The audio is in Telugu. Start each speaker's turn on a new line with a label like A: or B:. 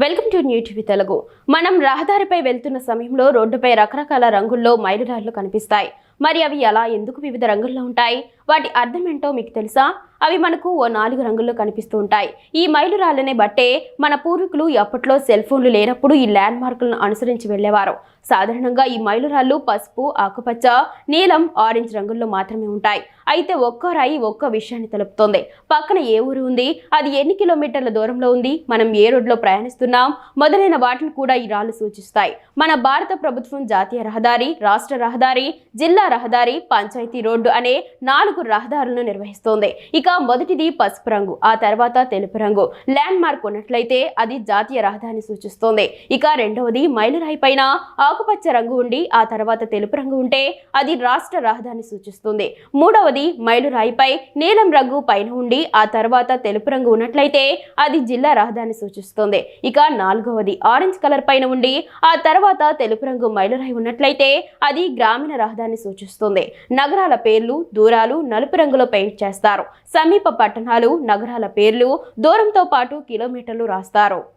A: Welcome to new TV Telugu. మనం రహదారిపై వెళ్తున్న సమయంలో రోడ్డుపై రకరకాల రంగుల్లో మైలురాళ్ళు కనిపిస్తాయి. మరి అవి ఎలా ఎందుకు వివిధ రంగుల్లో ఉంటాయి? వాటి అర్థం ఏంటో మీకు తెలుసా? అవి మనకు ఓ నాలుగు రంగుల్లో కనిపిస్తూ ఉంటాయి ఈ మైలురాళ్ళనే బట్టే మన పూర్వీకులు అప్పట్లో సెల్ ఫోన్లు లేనప్పుడు ఈ ల్యాండ్ మార్కులను అనుసరించి వెళ్ళేవారు. సాధారణంగా ఈ మైలురాళ్ళు పసుపు ఆకుపచ్చ నీలం ఆరెంజ్ రంగుల్లో మాత్రమే ఉంటాయి. అయితే ఒక్కో రాయి ఒక్కో విషయాన్ని తెలుపుతోంది. పక్కన ఏ ఊరు ఉంది? అది ఎన్ని కిలోమీటర్ల దూరంలో ఉంది? మనం ఏ రోడ్లో ప్రయాణిస్తున్నాం? మొదలైన వాటిని కూడా ఈ రాళ్ళు సూచిస్తాయి. మన భారత ప్రభుత్వం జాతీయ రహదారి రాష్ట్ర రహదారి జిల్లా రహదారి పంచాయతీ రోడ్డు అనే నాలుగు రహదారులను నిర్వహిస్తోంది. ఇక మొదటిది పసుపు రంగు ఆ తర్వాత తెలుపు రంగు. ల్యాండ్ మార్క్ ఉన్నట్లయితే అది జాతీయ రహదారిని సూచిస్తోంది. ఇక రెండవది మైలురాయి పైన ఆకుపచ్చ రంగు ఉండి ఆ తర్వాత తెలుపు రంగు ఉంటే అది రాష్ట్ర రహదారిని సూచిస్తుంది. మూడవది మైలురాయిపై నీలం రంగు పైన ఉండి ఆ తర్వాత తెలుపు రంగు ఉన్నట్లయితే అది జిల్లా రహదారిని సూచిస్తుంది. ఇక నాలుగవది ఆరెంజ్ కలర్ పైన ఉండి ఆ తర్వాత తెలుపు రంగు మైలురాయి ఉన్నట్లయితే అది గ్రామీణ రహదారిని సూచిస్తుంది. నగరాల పేర్లు దూరాలు నలుపు రంగులో పెయింట్ చేస్తారు. సమీప పట్టణాలు నగరాల పేర్లు దూరంతో పాటు కిలోమీటర్లు రాస్తారు.